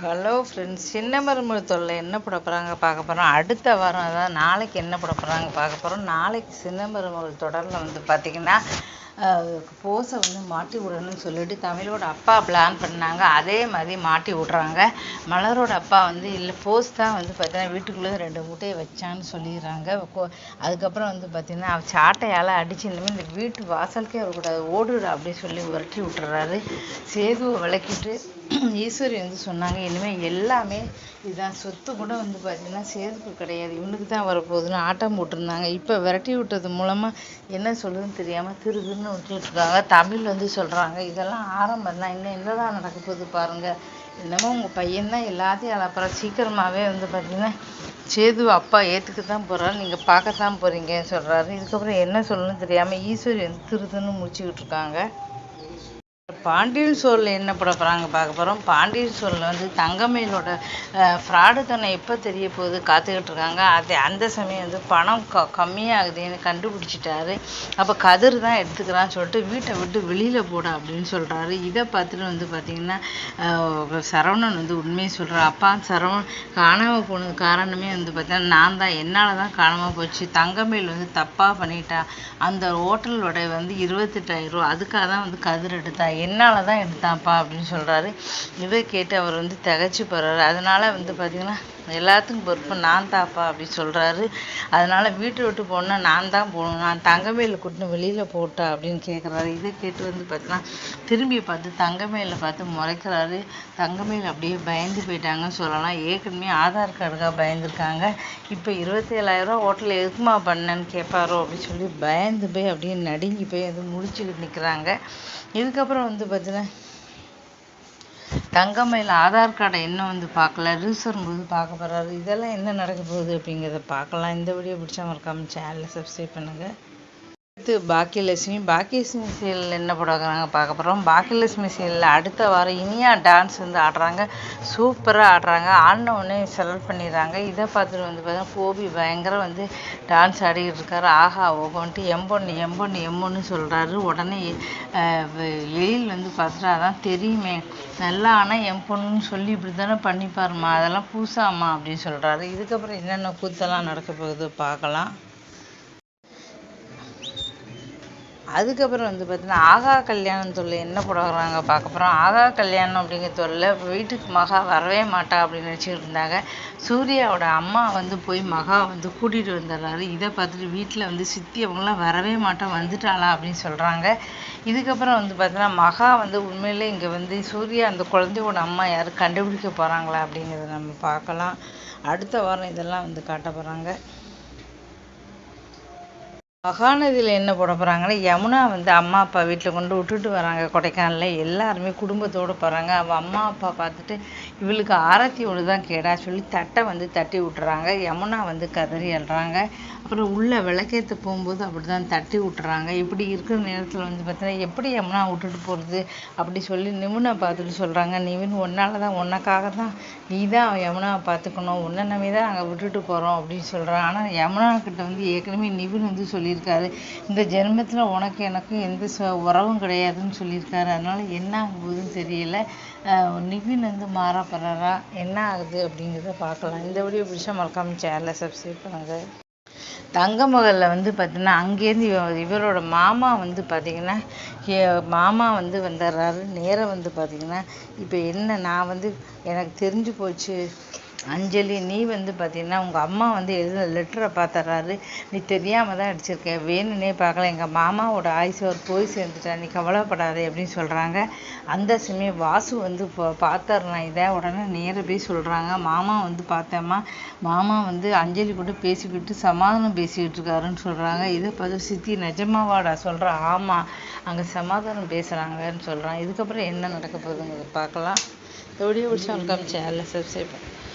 Hello friends சின்ன மருமக தொல்லை என்ன போட போகிறாங்க பார்க்க போகிறோம் அடுத்த வாரம் அதாவது நாளைக்கு என்ன போட போகிறாங்க பார்க்க போகிறோம் நாளைக்கு சின்ன மருமகள் தொடரில் வந்து பார்த்திங்கன்னா போஸை வந்து மாட்டி விடணும்னு சொல்லிட்டு தமிழோட அப்பா பிளான் பண்ணாங்க. அதே மாதிரி மாட்டி விட்றாங்க. மலரோட அப்பா வந்து இல்லை போஸ் தான் வந்து பார்த்தீங்கன்னா வீட்டுக்குள்ளே ரெண்டு மூட்டையை வச்சான்னு சொல்லிடுறாங்க. அதுக்கப்புறம் வந்து பார்த்தீங்கன்னா சாட்டையால் அடிச்சு இனிமேல் இந்த வீட்டு வாசலுக்கே வரக்கூடாது. ஓடுடா அப்படின்னு சொல்லி விரட்டி விட்டுறாரு. சேதுவை விளக்கிட்டு ஈஸ்வரி வந்து சொன்னாங்க இனிமேல் எல்லாமே இதுதான். சொத்து கூட வந்து பார்த்தீங்கன்னா சேதுக்கு கிடையாது. இவனுக்கு தான் வரப்போகுதுன்னு ஆட்டம் போட்டிருந்தாங்க. இப்போ விரட்டி விட்டது மூலமாக என்ன சொல்லுதுன்னு தெரியாமல் திருதுன்னு விட்டுட்டு இருக்காங்க தமிழ் வந்து சொல்கிறாங்க இதெல்லாம் ஆரம்பம் தான். இன்னும் என்னதான் நடக்க போகுது பாருங்கள் என்னமோ உங்கள் பையன்தான் எல்லாத்தையும் அலப்புறம் சீக்கிரமாகவே வந்து பார்த்தீங்கன்னா சேது அப்பா ஏற்றுக்க தான் போகிறாரு நீங்கள் பார்க்கத்தான் போகிறீங்கன்னு சொல்கிறாரு இதுக்கப்புறம் என்ன சொல்லணும்னு தெரியாமல் ஈஸ்வரி வந்து திருதுன்னு முடிச்சுக்கிட்டு இருக்காங்க பாண்டியன் சோழில் என்ன போட போகிறாங்க பார்க்க போகிறோம் பாண்டியன் சோழில் வந்து தங்கமயிலோட தன்னை எப்போ தெரிய போகுது காத்துக்கிட்டு இருக்காங்க. அது அந்த சமயம் வந்து பணம் க கம்மியாகுதுன்னு கண்டுபிடிச்சிட்டாரு. அப்போ கதிர் தான் எடுத்துக்கிறான்னு சொல்லிட்டு வீட்டை விட்டு வெளியில் போட அப்படின்னு சொல்கிறாரு இதை பார்த்துட்டு வந்து பார்த்திங்கன்னா சரவணன் வந்து உண்மையை சொல்கிறார் அப்பா சரவணன் காணாமல் போனது காரணமே வந்து பார்த்தீங்கன்னா நான் தான். என்னால் தான் காணாமல் போச்சு. தங்கமயில் வந்து தப்பாக பண்ணிட்டா. அந்த ஹோட்டலோட வந்து இருபத்தெட்டாயிரம் ரூபா அதுக்காக தான் வந்து கதிர் எடுத்தா. என்னால் தான் எடுத்தான்ப்பா அப்படின்னு சொல்கிறாரு இதை கேட்டு அவர் வந்து திகச்சு போகிறாரு அதனால் வந்து பார்த்திங்கன்னா எல்லாத்துக்கும் பொறுப்பு நான் தான்ப்பா அப்படி சொல்கிறாரு அதனால் வீட்டை விட்டு போனால் நான் தான் போகணும். நான் தங்கமேல கூட்டின்னு வெளியில் போட்டா அப்படின்னு கேட்குறாரு இதை கேட்டு வந்து பார்த்தீங்கன்னா திரும்பி பார்த்து தங்கமேல பார்த்து முறைக்கிறாரு. தங்கமேல் அப்படியே பயந்து போயிட்டாங்கன்னு சொல்லலாம். ஏற்கனவே ஆதார் கார்டுக்காக பயந்துருக்காங்க. இப்போ இருபத்தேழாயிரரூவா ஹோட்டலில் எதுக்குமா பண்ணேன்னு கேட்பாரோ அப்படின்னு சொல்லி பயந்து போய் அப்படியே நடுங்கி போய் அது முடிச்சுக்கிட்டு நிற்கிறாங்க இதுக்கப்புறம் வந்து பார்த்தீங்கன்னா தங்கமயில் ஆதார் கார்டை இன்னும் வந்து பார்க்கல ரிஜிஸ்டர் போது பார்க்க போகிறாரு இதெல்லாம் என்ன நடக்க போகுது அப்படிங்கிறத பார்க்கலாம். இந்த வீடியோ பிடிச்சா மறக்காமல் சேனலை சப்ஸ்கிரைப் பண்ணுங்கள் அடுத்து பாக்கியலட்சுமி. பாக்கியலட்சுமி சீரியல் என்ன போடுறாங்க பார்க்க போகிறோம் பாக்கியலட்சுமி சீரியலில் அடுத்த வாரம் இனியா டான்ஸ் வந்து ஆடுறாங்க. சூப்பராக ஆடுறாங்க. ஆடினவுடனே செலக்ட் பண்ணிடுறாங்க. இதை பார்த்துட்டு வந்து பார்த்தீங்கன்னா கோபி பயங்கர வந்து டான்ஸ் ஆடிக்கிட்டு இருக்காரு. ஆஹா ஓகோன்ட்டு எம்பொண்ணு எம்பொண்ணு எம்பொண்ணு சொல்கிறாரு உடனே எழில் வந்து பார்த்துட்டு அதான் தெரியுமே. நல்லா ஆனால் என் பொண்ணுன்னு சொல்லி இப்படி தானே பண்ணிப்பாருமா அதெல்லாம் பூசாமா அப்படின்னு சொல்கிறாரு இதுக்கப்புறம் என்னென்ன கூத்தெல்லாம் நடக்க போகுது பார்க்கலாம். அதுக்கப்புறம் வந்து பார்த்தீங்கன்னா ஆகா கல்யாணம் தொழில் என்ன போடுறாங்க பார்க்க போகிறோம் ஆகா கல்யாணம் அப்படிங்கிற தொல்லை வீட்டுக்கு மகா வரவே மாட்டா அப்படின்னு நினச்சிட்டு இருந்தாங்க. சூர்யாவோட அம்மா வந்து போய் மகா வந்து கூட்டிகிட்டு வந்துடுறாரு. இதை பார்த்துட்டு வீட்டில் வந்து சித்தி அவங்களாம் வரவே மாட்டா வந்துட்டாளா அப்படின்னு சொல்கிறாங்க இதுக்கப்புறம் வந்து பார்த்தீங்கன்னா மகா வந்து உண்மையிலே இங்கே வந்து சூர்யா அந்த குழந்தையோட அம்மா யாரும் கண்டுபிடிக்க போகிறாங்களா அப்படிங்கிறத நம்ம பார்க்கலாம். அடுத்த வாரம் இதெல்லாம் வந்து காட்ட போகிறாங்க மகாநதியில் என்ன போட போகிறாங்கன்னா யமுனா வந்து அம்மா அப்பா வீட்டில் கொண்டு விட்டுட்டு வராங்க. கொடைக்கானலில் எல்லாருமே குடும்பத்தோடு போகிறாங்க அவள் அம்மா அப்பா பார்த்துட்டு இவளுக்கு ஆரத்தி ஒன்று தான் கேடா சொல்லி தட்டை வந்து தட்டி விட்டுறாங்க. யமுனா வந்து கதறி அழுறாங்க. அப்புறம் உள்ளே விளக்கேற்ற போகும்போது அப்படி தான் தட்டி விட்டுறாங்க. இப்படி இருக்கிற நேரத்தில் வந்து பார்த்தீங்கன்னா எப்படி யமுனா விட்டுட்டு போகிறது அப்படி சொல்லி நிமுனை பார்த்துட்டு சொல்கிறாங்க நிவின் ஒன்னால் தான் உனக்காக தான் நீ தான் யமுனாவை பார்த்துக்கணும். ஒன்றை நம்பி தான் நாங்கள் விட்டுட்டு போகிறோம் அப்படின்னு சொல்கிறான் ஆனால் யமுனா கிட்ட வந்து ஏற்கனவே நிவின் வந்து சொல்லி சொல்லியிருக்காரு. இந்த ஜென்மத்தில் உனக்கு எனக்கும் எந்த உறவும் கிடையாதுன்னு சொல்லியிருக்காரு. அதனால் என்ன ஆக போகுதுன்னு தெரியல நிவின் வந்து மாறப்படுறாரா என்ன ஆகுது அப்படிங்கிறத பார்க்கலாம். இந்த வீடியோ பிடிச்சா மறக்காமல் சேனலை சப்ஸ்கிரைப் பண்ணுங்கள் தங்கமகளில் வந்து பார்த்தீங்கன்னா அங்கேருந்து இவரோட மாமா வந்து பார்த்திங்கன்னா மாமா வந்து வந்துடுறாரு. நேரம் வந்து பார்த்திங்கன்னா இப்போ என்ன நான் வந்து எனக்கு தெரிஞ்சு போச்சு. அஞ்சலி நீ வந்து பார்த்தீங்கன்னா உங்கள் அம்மா வந்து எழுத லெட்டரை பார்த்துறாரு நீ தெரியாமல் தான் அடிச்சிருக்க. வேணும்னே பார்க்கல எங்கள் மாமாவோட ஆயுசு அவர் போய் சேர்ந்துட்டா. நீ கவலைப்படாதே அப்படின்னு சொல்கிறாங்க அந்த சமயம் வாசு வந்து பார்த்துறேன் இதை. உடனே நேர போய் சொல்கிறாங்க மாமா வந்து பார்த்தேம்மா மாமா வந்து அஞ்சலி கூட பேசிக்கிட்டு சமாதானம் பேசிக்கிட்டு இருக்காருன்னு சொல்கிறாங்க இதை பார்த்து சித்தி நிஜமாவாடா சொல்கிறேன் ஆமாம் அங்கே சமாதானம் பேசுகிறாங்கன்னு சொல்கிறான் இதுக்கப்புறம் என்ன நடக்க போகுதுங்கிறத பார்க்கலாம். இந்த வீடியோ பிடிச்சா சேனலை சப்ஸ்கிரைப்